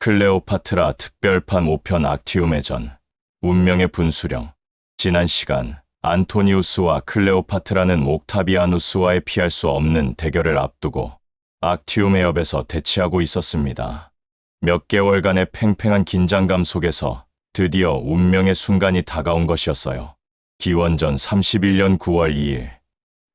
클레오파트라 특별판 5편 악티움의 전 운명의 분수령 지난 시간 안토니우스와 클레오파트라는 옥타비아누스와의 피할 수 없는 대결을 앞두고 악티움의 옆에서 대치하고 있었습니다. 몇 개월간의 팽팽한 긴장감 속에서 드디어 운명의 순간이 다가온 것이었어요. 기원전 31년 9월 2일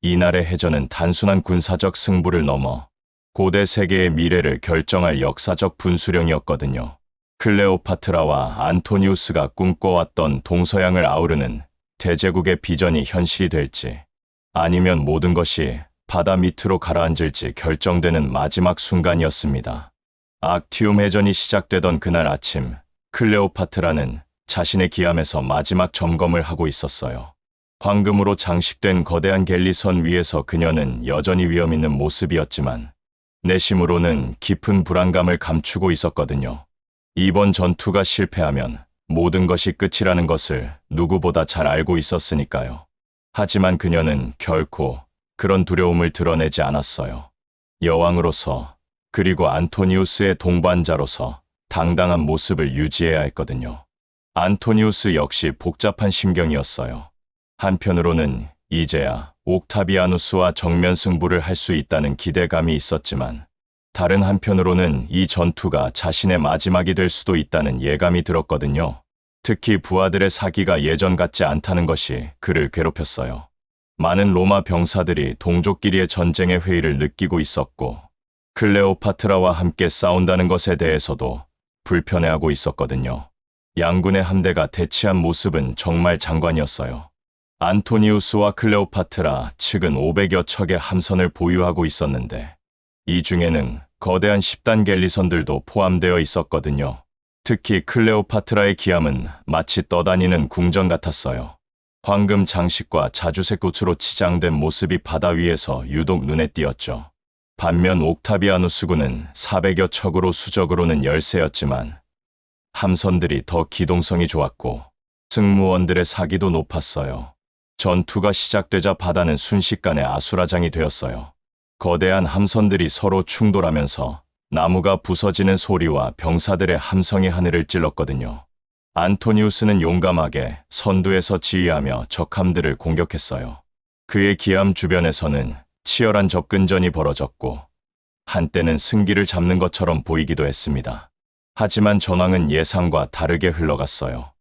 이날의 해전은 단순한 군사적 승부를 넘어 고대 세계의 미래를 결정할 역사적 분수령이었거든요. 클레오파트라와 안토니우스가 꿈꿔왔던 동서양을 아우르는 대제국의 비전이 현실이 될지 아니면 모든 것이 바다 밑으로 가라앉을지 결정되는 마지막 순간이었습니다. 악티움 해전이 시작되던 그날 아침 클레오파트라는 자신의 기함에서 마지막 점검을 하고 있었어요. 황금으로 장식된 거대한 갤리선 위에서 그녀는 여전히 위험 있는 모습이었지만 내심으로는 깊은 불안감을 감추고 있었거든요. 이번 전투가 실패하면 모든 것이 끝이라는 것을 누구보다 잘 알고 있었으니까요. 하지만 그녀는 결코 그런 두려움을 드러내지 않았어요. 여왕으로서 그리고 안토니우스의 동반자로서 당당한 모습을 유지해야 했거든요. 안토니우스 역시 복잡한 심경이었어요. 한편으로는 이제야 옥타비아누스와 정면 승부를 할 수 있다는 기대감이 있었지만 다른 한편으로는 이 전투가 자신의 마지막이 될 수도 있다는 예감이 들었거든요. 특히 부하들의 사기가 예전 같지 않다는 것이 그를 괴롭혔어요. 많은 로마 병사들이 동족끼리의 전쟁의 회의를 느끼고 있었고 클레오파트라와 함께 싸운다는 것에 대해서도 불편해하고 있었거든요. 양군의 함대가 대치한 모습은 정말 장관이었어요. 안토니우스와 클레오파트라 측은 500여 척의 함선을 보유하고 있었는데 이 중에는 거대한 10단 갤리선들도 포함되어 있었거든요. 특히 클레오파트라의 기함은 마치 떠다니는 궁전 같았어요. 황금 장식과 자주색 꽃으로 치장된 모습이 바다 위에서 유독 눈에 띄었죠. 반면 옥타비아누스군은 400여 척으로 수적으로는 열세였지만 함선들이 더 기동성이 좋았고 승무원들의 사기도 높았어요. 전투가 시작되자 바다는 순식간에 아수라장이 되었어요. 거대한 함선들이 서로 충돌하면서 나무가 부서지는 소리와 병사들의 함성이 하늘을 찔렀거든요. 안토니우스는 용감하게 선두에서 지휘하며 적함들을 공격했어요. 그의 기함 주변에서는 치열한 접근전이 벌어졌고 한때는 승기를 잡는 것처럼 보이기도 했습니다. 하지만 전황은 예상과 다르게 흘러갔어요.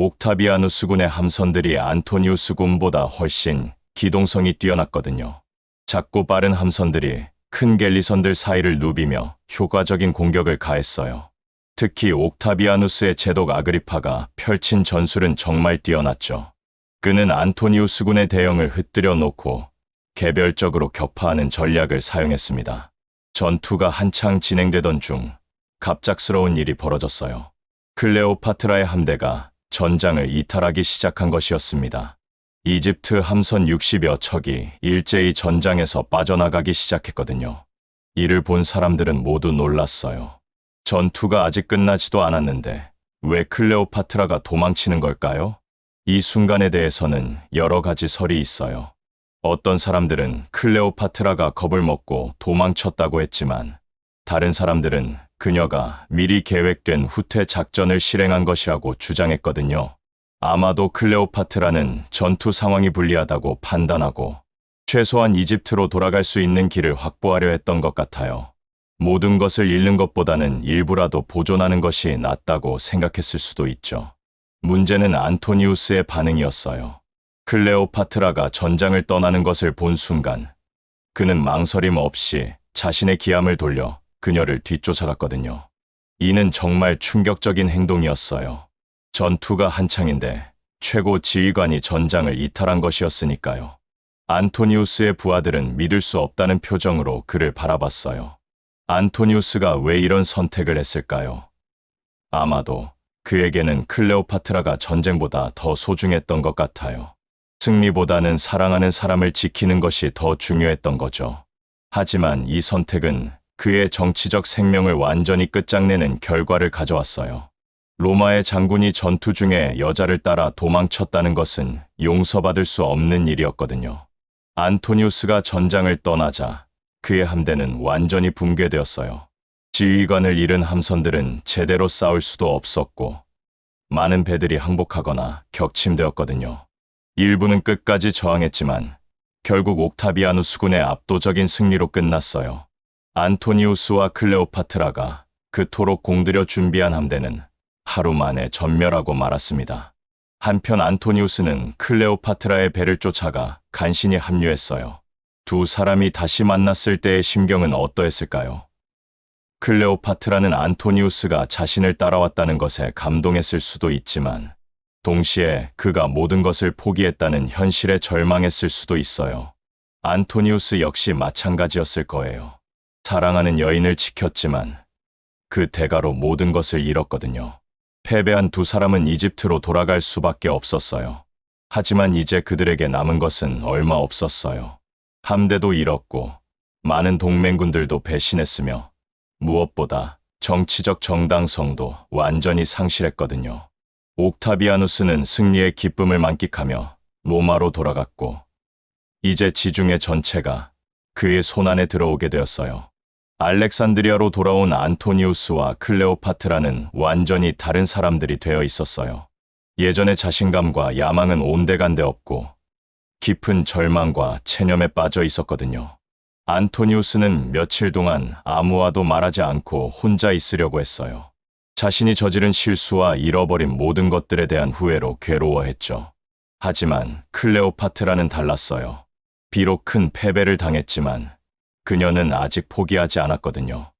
옥타비아누스군의 함선들이 안토니우스군보다 훨씬 기동성이 뛰어났거든요. 작고 빠른 함선들이 큰 갤리선들 사이를 누비며 효과적인 공격을 가했어요. 특히 옥타비아누스의 제독 아그리파가 펼친 전술은 정말 뛰어났죠. 그는 안토니우스군의 대형을 흩뜨려 놓고 개별적으로 격파하는 전략을 사용했습니다. 전투가 한창 진행되던 중 갑작스러운 일이 벌어졌어요. 클레오파트라의 함대가 전장을 이탈하기 시작한 것이었습니다. 이집트 함선 60여 척이 일제히 전장에서 빠져나가기 시작했거든요. 이를 본 사람들은 모두 놀랐어요. 전투가 아직 끝나지도 않았는데 왜 클레오파트라가 도망치는 걸까요? 이 순간에 대해서는 여러 가지 설이 있어요. 어떤 사람들은 클레오파트라가 겁을 먹고 도망쳤다고 했지만 다른 사람들은 그녀가 미리 계획된 후퇴 작전을 실행한 것이라고 주장했거든요. 아마도 클레오파트라는 전투 상황이 불리하다고 판단하고 최소한 이집트로 돌아갈 수 있는 길을 확보하려 했던 것 같아요. 모든 것을 잃는 것보다는 일부라도 보존하는 것이 낫다고 생각했을 수도 있죠. 문제는 안토니우스의 반응이었어요. 클레오파트라가 전장을 떠나는 것을 본 순간 그는 망설임 없이 자신의 기함을 돌려 그녀를 뒤쫓아갔거든요. 이는 정말 충격적인 행동이었어요. 전투가 한창인데 최고 지휘관이 전장을 이탈한 것이었으니까요. 안토니우스의 부하들은 믿을 수 없다는 표정으로 그를 바라봤어요. 안토니우스가 왜 이런 선택을 했을까요? 아마도 그에게는 클레오파트라가 전쟁보다 더 소중했던 것 같아요. 승리보다는 사랑하는 사람을 지키는 것이 더 중요했던 거죠. 하지만 이 선택은 그의 정치적 생명을 완전히 끝장내는 결과를 가져왔어요. 로마의 장군이 전투 중에 여자를 따라 도망쳤다는 것은 용서받을 수 없는 일이었거든요. 안토니우스가 전장을 떠나자 그의 함대는 완전히 붕괴되었어요. 지휘관을 잃은 함선들은 제대로 싸울 수도 없었고 많은 배들이 항복하거나 격침되었거든요. 일부는 끝까지 저항했지만 결국 옥타비아누 수군의 압도적인 승리로 끝났어요. 안토니우스와 클레오파트라가 그토록 공들여 준비한 함대는 하루 만에 전멸하고 말았습니다. 한편 안토니우스는 클레오파트라의 배를 쫓아가 간신히 합류했어요. 두 사람이 다시 만났을 때의 심경은 어떠했을까요? 클레오파트라는 안토니우스가 자신을 따라왔다는 것에 감동했을 수도 있지만 동시에 그가 모든 것을 포기했다는 현실에 절망했을 수도 있어요. 안토니우스 역시 마찬가지였을 거예요. 사랑하는 여인을 지켰지만 그 대가로 모든 것을 잃었거든요. 패배한 두 사람은 이집트로 돌아갈 수밖에 없었어요. 하지만 이제 그들에게 남은 것은 얼마 없었어요. 함대도 잃었고 많은 동맹군들도 배신했으며 무엇보다 정치적 정당성도 완전히 상실했거든요. 옥타비아누스는 승리의 기쁨을 만끽하며 로마로 돌아갔고 이제 지중해 전체가 그의 손안에 들어오게 되었어요. 알렉산드리아로 돌아온 안토니우스와 클레오파트라는 완전히 다른 사람들이 되어 있었어요. 예전의 자신감과 야망은 온데간데 없고 깊은 절망과 체념에 빠져 있었거든요. 안토니우스는 며칠 동안 아무와도 말하지 않고 혼자 있으려고 했어요. 자신이 저지른 실수와 잃어버린 모든 것들에 대한 후회로 괴로워했죠. 하지만 클레오파트라는 달랐어요. 비록 큰 패배를 당했지만 그녀는 아직 포기하지 않았거든요.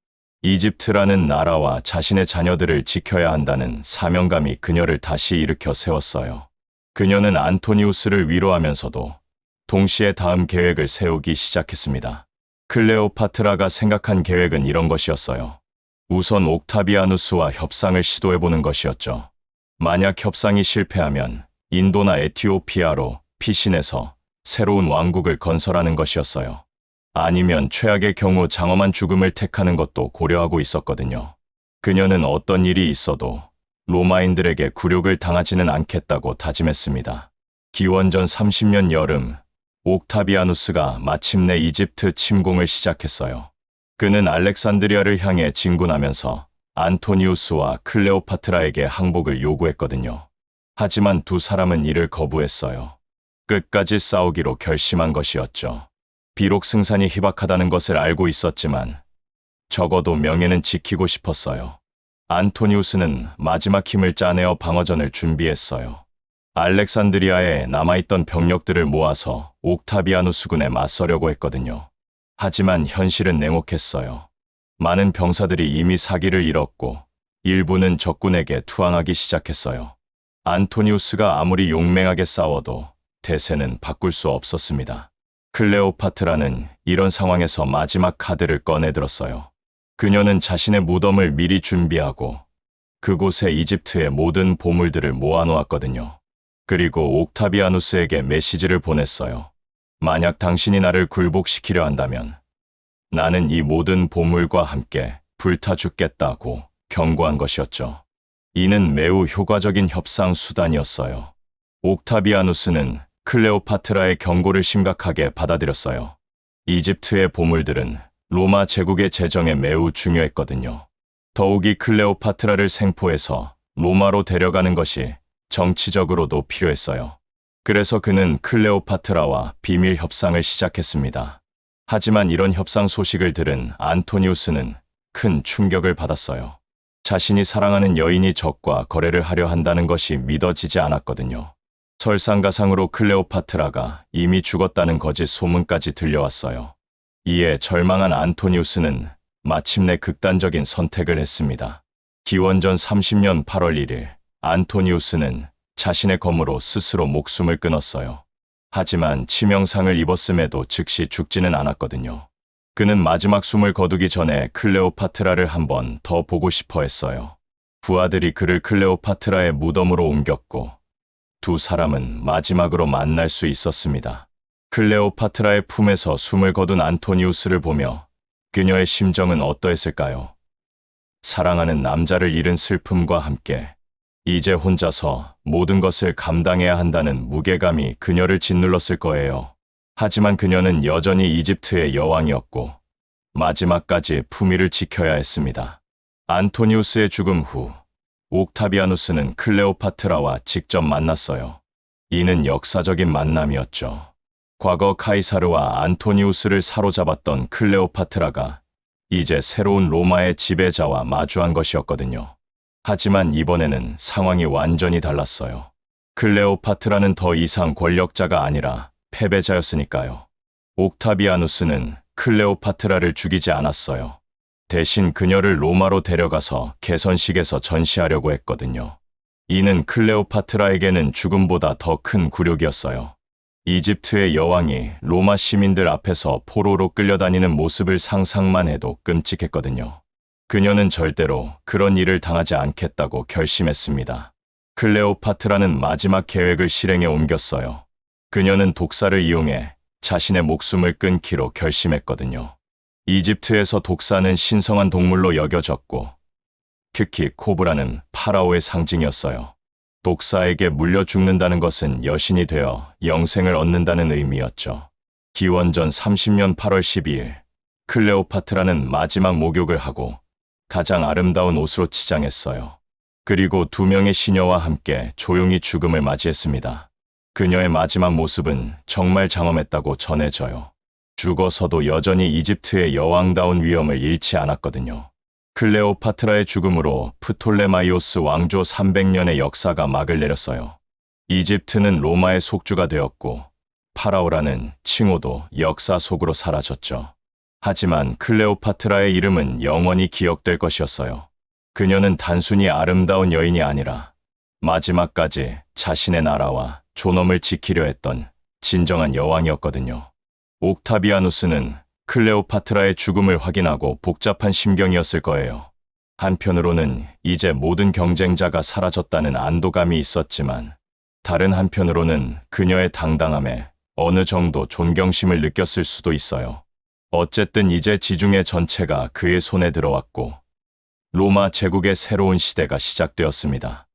이집트라는 나라와 자신의 자녀들을 지켜야 한다는 사명감이 그녀를 다시 일으켜 세웠어요. 그녀는 안토니우스를 위로하면서도 동시에 다음 계획을 세우기 시작했습니다. 클레오파트라가 생각한 계획은 이런 것이었어요. 우선 옥타비아누스와 협상을 시도해보는 것이었죠. 만약 협상이 실패하면 인도나 에티오피아로 피신해서 새로운 왕국을 건설하는 것이었어요. 아니면 최악의 경우 장엄한 죽음을 택하는 것도 고려하고 있었거든요. 그녀는 어떤 일이 있어도 로마인들에게 굴욕을 당하지는 않겠다고 다짐했습니다. 기원전 30년 여름, 옥타비아누스가 마침내 이집트 침공을 시작했어요. 그는 알렉산드리아를 향해 진군하면서 안토니우스와 클레오파트라에게 항복을 요구했거든요. 하지만 두 사람은 이를 거부했어요. 끝까지 싸우기로 결심한 것이었죠. 비록 승산이 희박하다는 것을 알고 있었지만 적어도 명예는 지키고 싶었어요. 안토니우스는 마지막 힘을 짜내어 방어전을 준비했어요. 알렉산드리아에 남아있던 병력들을 모아서 옥타비아누스군에 맞서려고 했거든요. 하지만 현실은 냉혹했어요. 많은 병사들이 이미 사기를 잃었고 일부는 적군에게 투항하기 시작했어요. 안토니우스가 아무리 용맹하게 싸워도 대세는 바꿀 수 없었습니다. 클레오파트라는 이런 상황에서 마지막 카드를 꺼내들었어요. 그녀는 자신의 무덤을 미리 준비하고 그곳에 이집트의 모든 보물들을 모아놓았거든요. 그리고 옥타비아누스에게 메시지를 보냈어요. 만약 당신이 나를 굴복시키려 한다면 나는 이 모든 보물과 함께 불타 죽겠다고 경고한 것이었죠. 이는 매우 효과적인 협상 수단이었어요. 옥타비아누스는 클레오파트라의 경고를 심각하게 받아들였어요. 이집트의 보물들은 로마 제국의 재정에 매우 중요했거든요. 더욱이 클레오파트라를 생포해서 로마로 데려가는 것이 정치적으로도 필요했어요. 그래서 그는 클레오파트라와 비밀 협상을 시작했습니다. 하지만 이런 협상 소식을 들은 안토니우스는 큰 충격을 받았어요. 자신이 사랑하는 여인이 적과 거래를 하려 한다는 것이 믿어지지 않았거든요. 설상가상으로 클레오파트라가 이미 죽었다는 거짓 소문까지 들려왔어요. 이에 절망한 안토니우스는 마침내 극단적인 선택을 했습니다. 기원전 30년 8월 1일 안토니우스는 자신의 검으로 스스로 목숨을 끊었어요. 하지만 치명상을 입었음에도 즉시 죽지는 않았거든요. 그는 마지막 숨을 거두기 전에 클레오파트라를 한 번 더 보고 싶어 했어요. 부하들이 그를 클레오파트라의 무덤으로 옮겼고 두 사람은 마지막으로 만날 수 있었습니다. 클레오파트라의 품에서 숨을 거둔 안토니우스를 보며 그녀의 심정은 어떠했을까요? 사랑하는 남자를 잃은 슬픔과 함께 이제 혼자서 모든 것을 감당해야 한다는 무게감이 그녀를 짓눌렀을 거예요. 하지만 그녀는 여전히 이집트의 여왕이었고 마지막까지 품위를 지켜야 했습니다. 안토니우스의 죽음 후 옥타비아누스는 클레오파트라와 직접 만났어요. 이는 역사적인 만남이었죠. 과거 카이사르와 안토니우스를 사로잡았던 클레오파트라가 이제 새로운 로마의 지배자와 마주한 것이었거든요. 하지만 이번에는 상황이 완전히 달랐어요. 클레오파트라는 더 이상 권력자가 아니라 패배자였으니까요. 옥타비아누스는 클레오파트라를 죽이지 않았어요. 대신 그녀를 로마로 데려가서 개선식에서 전시하려고 했거든요. 이는 클레오파트라에게는 죽음보다 더 큰 굴욕이었어요. 이집트의 여왕이 로마 시민들 앞에서 포로로 끌려다니는 모습을 상상만 해도 끔찍했거든요. 그녀는 절대로 그런 일을 당하지 않겠다고 결심했습니다. 클레오파트라는 마지막 계획을 실행에 옮겼어요. 그녀는 독사를 이용해 자신의 목숨을 끊기로 결심했거든요. 이집트에서 독사는 신성한 동물로 여겨졌고, 특히 코브라는 파라오의 상징이었어요. 독사에게 물려 죽는다는 것은 여신이 되어 영생을 얻는다는 의미였죠. 기원전 30년 8월 12일, 클레오파트라는 마지막 목욕을 하고 가장 아름다운 옷으로 치장했어요. 그리고 두 명의 시녀와 함께 조용히 죽음을 맞이했습니다. 그녀의 마지막 모습은 정말 장엄했다고 전해져요. 죽어서도 여전히 이집트의 여왕다운 위엄을 잃지 않았거든요. 클레오파트라의 죽음으로 프톨레마이오스 왕조 300년의 역사가 막을 내렸어요. 이집트는 로마의 속주가 되었고 파라오라는 칭호도 역사 속으로 사라졌죠. 하지만 클레오파트라의 이름은 영원히 기억될 것이었어요. 그녀는 단순히 아름다운 여인이 아니라 마지막까지 자신의 나라와 존엄을 지키려 했던 진정한 여왕이었거든요. 옥타비아누스는 클레오파트라의 죽음을 확인하고 복잡한 심경이었을 거예요. 한편으로는 이제 모든 경쟁자가 사라졌다는 안도감이 있었지만 다른 한편으로는 그녀의 당당함에 어느 정도 존경심을 느꼈을 수도 있어요. 어쨌든 이제 지중해 전체가 그의 손에 들어왔고 로마 제국의 새로운 시대가 시작되었습니다.